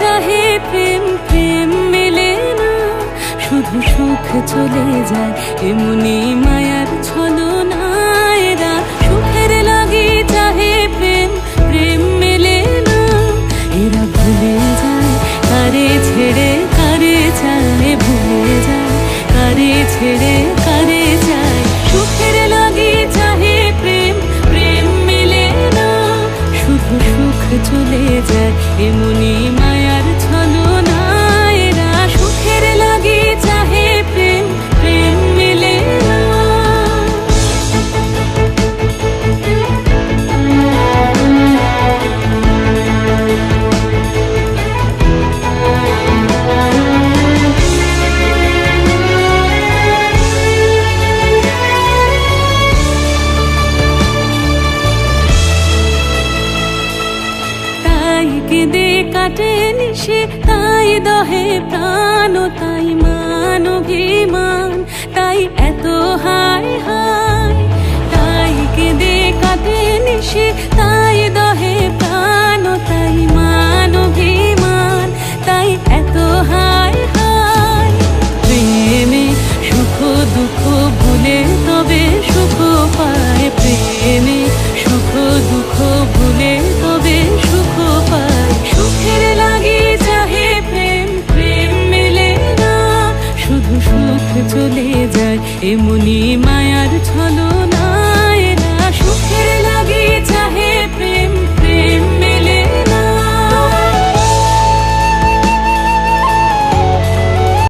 চাহে প্রেম প্রেম মেলে না। শুধু সুখ চলে যায়, এমনি মায়ার ছলনা এরা সুখের লাগি, চাহে প্রেম প্রেম মেলে না। এরা ভুলে যায়, কারে ছেড়ে কারে চায় ভুলে যায়, কারে ছেড়ে কারে চায় সুখের লাগি, চাহে প্রেম প্রেম মেলে না। শুধু সুখ চলে যায় এমনি মায়ার কাটে নিশে, তাই দহে প্রাণ, তাই মান, তাই এত হায় হায়। তাই কেঁদে কাটে নিশে, তাই দহে প্রাণ, তাই মান, তাই এত হায় হায়। প্রেমে সুখ, দুঃখ ভুলে তবে সুখ পায়। প্রেমে সুখ, দুঃখ ভুলে কেমনি